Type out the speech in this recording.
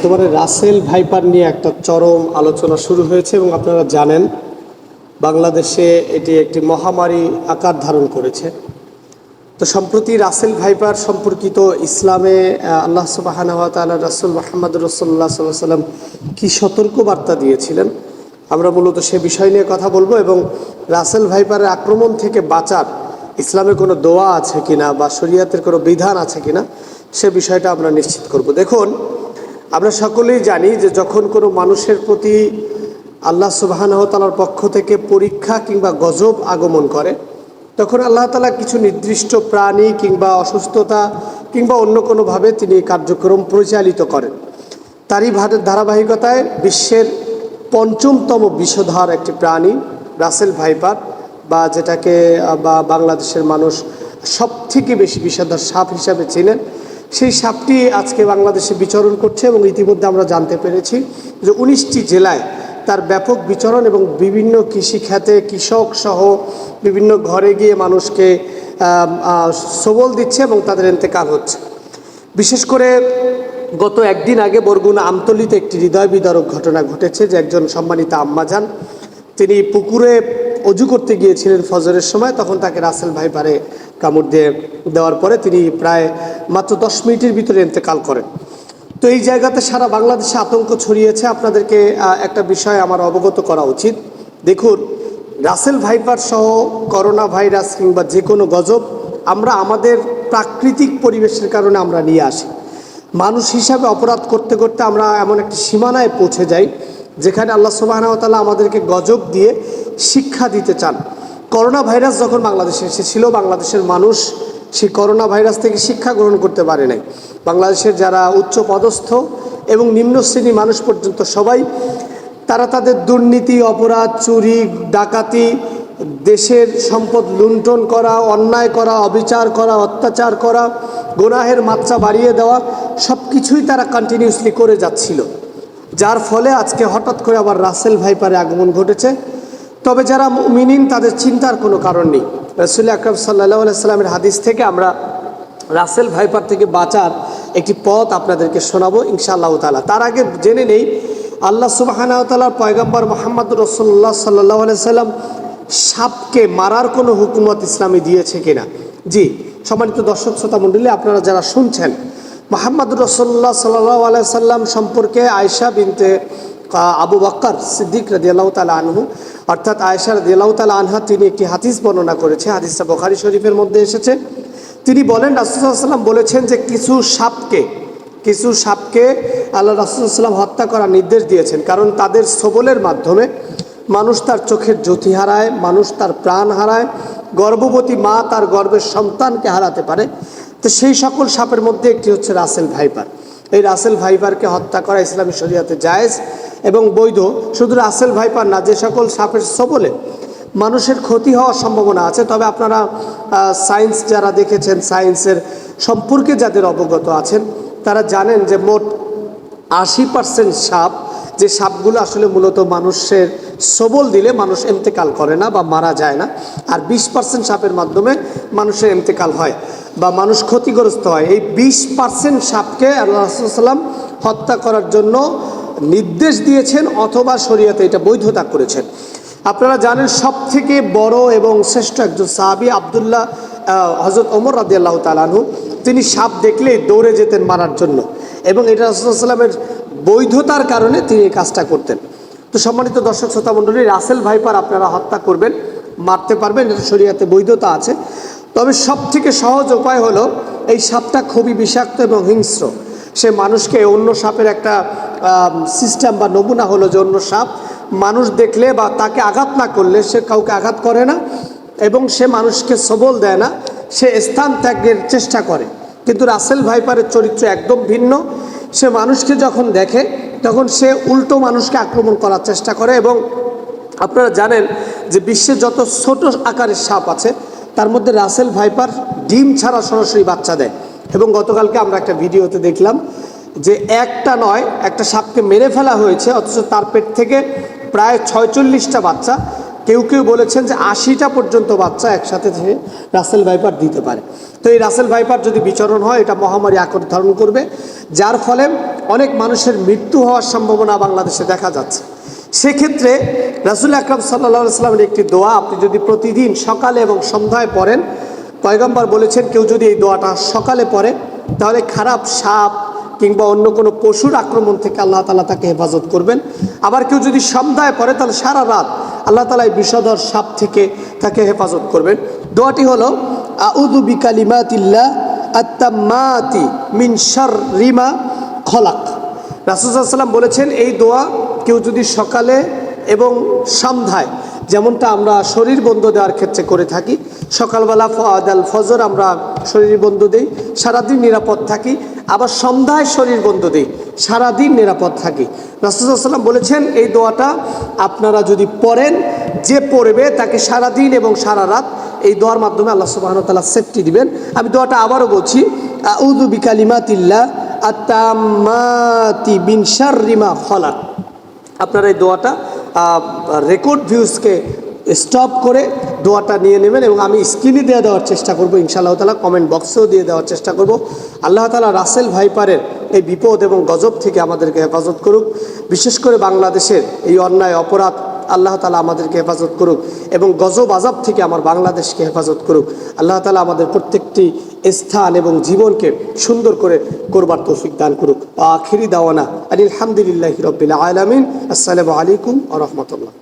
বর্তমানে Russell viper নিয়ে একটা চরম আলোচনা শুরু হয়েছে এবং আপনারা জানেন বাংলাদেশে এটি একটি মহামারী আকার ধারণ করেছে। তো সম্প্রতি রাসেল ভাইপার সম্পর্কিত ইসলামে আল্লাহ সুবাহানওয়া তালা রাসুল মাহমদ রসোল্লা সাল্লাহ সাল্লাম কী সতর্ক বার্তা দিয়েছিলেন? আমরা মূলত সে বিষয় নিয়ে কথা বলব এবং রাসেল ভাইপারের আক্রমণ থেকে বাঁচার ইসলামে কোনো দোয়া আছে কিনা বা শরিয়াতের কোনো বিধান আছে কিনা সে বিষয়টা আমরা নিশ্চিত করব। দেখুন আমরা সকলেই জানি যে যখন কোনো মানুষের প্রতি আল্লাহ সুবাহানহতালার পক্ষ থেকে পরীক্ষা কিংবা গজব আগমন করে, তখন আল্লাহ তালা কিছু নির্দিষ্ট প্রাণী কিংবা অসুস্থতা কিংবা অন্য কোনোভাবে তিনি কার্যক্রম পরিচালিত করেন। তারই ধারাবাহিকতায় বিশ্বের পঞ্চমতম বিষধর একটি প্রাণী, রাসেল ভাইপার, বা যেটাকে, বা বাংলাদেশের মানুষ সব থেকে বেশি বিষধর সাপ হিসাবে চেনেন। সেই সাপটি আজকে বাংলাদেশে বিচরণ করছে এবং ইতিমধ্যে আমরা জানতে পেরেছি যে উনিশটি জেলায় তার ব্যাপক বিচরণ এবং বিভিন্ন কৃষি খাতে কৃষক সহ বিভিন্ন ঘরে গিয়ে মানুষকে সবল দিচ্ছে এবং তাদের এতেকাল হচ্ছে। বিশেষ করে গত একদিন আগে বরগুনা আমতলিতে একটি হৃদয় বিদারক ঘটনা ঘটেছে যে একজন সম্মানিত আম্মা যান, তিনি পুকুরে অজু করতে গিয়েছিলেন ফজরের সময়, তখন তাকে রাসেল ভাই পারে কামড় দিয়ে দেওয়ার পরে তিনি প্রায় মাত্র দশ মিনিটের ভিতরে ইন্তেকাল করেন। তো এই জায়গাতে সারা বাংলাদেশে আতঙ্ক ছড়িয়েছে। আপনাদেরকে একটা বিষয় আমার অবগত করা উচিত। দেখুন, রাসেল ভাইপার সহ করোনা ভাইরাস কিংবা যে কোনো গজব আমরা আমাদের প্রাকৃতিক পরিবেশের কারণে আমরা নিয়ে আসি। মানুষ হিসাবে অপরাধ করতে করতে আমরা এমন একটি সীমানায় পৌঁছে যাই। যেখানে আল্লাহ সুবাহতালা আমাদেরকে গজব দিয়ে শিক্ষা দিতে চান। করোনা ভাইরাস যখন বাংলাদেশে এসেছিল, বাংলাদেশের মানুষ সেই করোনা ভাইরাস থেকে শিক্ষা গ্রহণ করতে পারে নাই। বাংলাদেশের যারা উচ্চ পদস্থ এবং নিম্ন শ্রেণি মানুষ পর্যন্ত সবাই, তারা তাদের দুর্নীতি, অপরাধ, চুরি, ডাকাতি, দেশের সম্পদ লুণ্ঠন করা, অন্যায় করা, অবিচার করা, অত্যাচার করা, গোনাহের মাত্রা বাড়িয়ে দেওয়া সব কিছুই তারা কন্টিনিউসলি করে যাচ্ছিল। যার ফলে আজকে হঠাৎ করে আবার রাসেল ভাইপারে আগমন ঘটেছে। তবে যারা মিনিন তাদের চিন্তার কোনো কারণ নেই। রসুল আকরম সাল্লাহ সাল্লামের হাদিস থেকে আমরা রাসেল ভাইপার থেকে বাঁচার একটি পথ আপনাদেরকে শোনাবো ইনশাআল্লাহ তালা তার আগে জেনে নেই, আল্লাহ সুবাহানাহ তালার পয়গম্বর মোহাম্মদ রসল্লাহ সাল্লাহ সাল্লাম সাপকে মারার কোনো হুকুমত ইসলামী দিয়েছে কিনা? জি, সম্মানিত দর্শক শ্রোতা মণ্ডলী আপনারা যারা শুনছেন মোহাম্মদ রসল্লাহ সাল্লাহ আলাই সাল্লাম সম্পর্কে আয়সা বিনতে আবু বাক্কার সিদ্দিক রদিয়াল্লাহ তালা আনহু, অর্থাৎ আয়সা রদিয়াল্লাহ তালা আনহা, তিনি একটি হাদিস বর্ণনা করেছে। হাদিসটা বখারি শরীফের মধ্যে এসেছে। তিনি বলেন রাসুসাল্লাম বলেছেন যে কিছু সাপকে কিছু সাপকে আল্লাহ রাসুসাল্লাম হত্যা করার নির্দেশ দিয়েছেন। কারণ তাদের সবলের মাধ্যমে মানুষ তার চোখের জ্যোতি হারায়, মানুষ তার প্রাণ হারায়, গর্ভবতী মা তার গর্ভের সন্তানকে হারাতে পারে। তো সেই সকল সাপের মধ্যে একটি হচ্ছে রাসেল ভাইপার এই রাসেল ভাইপারকে হত্যা করা ইসলামী শরিয়াতে জায়েজ এবং বৈধ। শুধু রাসেল ভাইপার না, যে সকল সাপের সবলে মানুষের ক্ষতি হওয়ার সম্ভাবনা আছে। তবে আপনারা সায়েন্স যারা দেখেছেন, সায়েন্সের সম্পর্কে যাদের অবগত আছেন, তারা জানেন যে মোট আশি পার্সেন্ট সাপ যে সাপগুলো আসলে মূলত মানুষের সবল দিলে মানুষ এন্তেকাল করে না বা মারা যায় না। আর বিশ পার্সেন্ট সাপের মাধ্যমে মানুষের এন্তেকাল হয় বা মানুষ ক্ষতিগ্রস্ত হয়। এই বিশ পার্সেন্ট সাপকে আল্লাহ সাল্লাম হত্যা করার জন্য নির্দেশ দিয়েছেন অথবা শরীয়তে এটা বৈধতা করেছেন। আপনারা জানেন সব থেকে বড় এবং শ্রেষ্ঠ একজন সাহাবি আবদুল্লাহ হজরত ওমর রাদি আল্লাহ তালানহু তিনি সাপ দেখলেই দৌড়ে যেতেন মারার জন্য। এবং এটা রাসুলামের বৈধতার কারণে তিনি এই কাজটা করতেন। তো সম্মানিত দর্শক, শ্রোতা মণ্ডলী, রাসেল ভাইপার আপনারা হত্যা করবেন, মারতে পারবেন, এটা শরীয়তে বৈধতা আছে। তবে সব থেকে সহজ উপায় হলো, এই সাপটা খুবই বিষাক্ত এবং হিংস্র। সে মানুষকে অন্য সাপের একটা সিস্টেম বা নমুনা হলো যে অন্য সাপ, মানুষ দেখলে বা তাকে আঘাত না করলে সে কাউকে আঘাত করে না এবং সে মানুষকে সবল দেয় না, সে স্থান ত্যাগের চেষ্টা করে। কিন্তু রাসেল ভাইপারের চরিত্র একদম ভিন্ন। সে মানুষকে যখন দেখে, তখন সে উল্টো মানুষকে আক্রমণ করার চেষ্টা করে এবং আপনারা জানেন যে বিশ্বে যত ছোট আকারের সাপ আছে, তার মধ্যে রাসেল ভাইপার ডিম ছাড়া সরাসরি বাচ্চা দেয়। এবং গতকালকে আমরা একটা ভিডিওতে দেখলাম যে একটা নয়, একটা সাপকে মেরে ফেলা হয়েছে, অথচ তার পেট থেকে প্রায় ছয়চল্লিশটা বাচ্চা কেউ কেউ বলেছেন যে আশিটা পর্যন্ত বাচ্চা একসাথে সে রাসেল ভাইপার দিতে পারে। তো এই রাসেল ভাইপার যদি বিচরণ হয়, এটা মহামারী আকর ধারণ করবে, যার ফলে অনেক মানুষের মৃত্যু হওয়ার সম্ভাবনা বাংলাদেশে দেখা যাচ্ছে। সেক্ষেত্রে রাসুল আকরাম সাল্লা সাল্লামের একটি দোয়া, আপনি যদি প্রতিদিন সকালে এবং সন্ধ্যায় পড়েন, পয়গম্বর বলেছেন, কেউ যদি এই দোয়াটা সকালে পড়ে, তাহলে খারাপ সাপ কিংবা অন্য কোনো পশুর আক্রমণ থেকে আল্লাহ তালা তাকে হেফাজত করবেন। আবার কেউ যদি সন্ধ্যায় পড়ে, তাহলে সারা রাত আল্লাহ তালা এই বিষধর সাপ থেকে তাকে হেফাজত করবেন। দোয়াটি হলো আউদু বিকালিমাতিল্লা আত্মামাতি মিন শার রিমা খলাক। রাসুসাল্লাম বলেছেন, এই দোয়া কেউ যদি সকালে এবং সন্ধ্যায় যেমনটা আমরা শরীর বন্ধ দেওয়ার ক্ষেত্রে করে থাকি, সকালবেলা ফজর আমরা শরীর বন্ধ দিই, সারাদিন নিরাপদ থাকি, আবার সন্ধ্যায় শরীর বন্ধ দিই, সারাদিন নিরাপদ থাকি। রাসুসাল্লাম বলেছেন, এই দোয়াটা আপনারা যদি পড়েন, যে পড়বে তাকে সারাদিন এবং সারা রাত এই দোয়ার মাধ্যমে আল্লাহ সুবাহতাল্লাহ সেফটি দিবেন। আমি দোয়াটা আবারও বলছি আউদু বিকালিমাতিল্লা আত্মামাতি বিন শাররিমা খলাক। আপনারা এই দোয়াটা রেকর্ড ভিউজকে স্টপ করে দোয়াটা নিয়ে নেবেন এবং আমি স্ক্রিনে দিয়ে দেওয়ার চেষ্টা করব, ইনশাআল্লাহ তালা কমেন্ট বক্সেও দিয়ে দেওয়ার চেষ্টা করব। আল্লাহ তালা রাসেল ভাইপারের এই বিপদ এবং গজব থেকে আমাদেরকে হেফাজত করুক, বিশেষ করে বাংলাদেশের এই অন্যায় অপরাধ আল্লাহ তালা আমাদেরকে হেফাজত করুক এবং গজব আজাব থেকে আমার বাংলাদেশকে হেফাজত করুক। আল্লাহ তালা আমাদের প্রত্যেকটি স্থান এবং জীবনকে সুন্দর করে করবার তৌফিক দান করুক। আখিরি দাওয়ানা আলহামদুলিল্লাহ রবিল আলমিন। আসসালামু আলাইকুম আ রহমতুল্লাহ।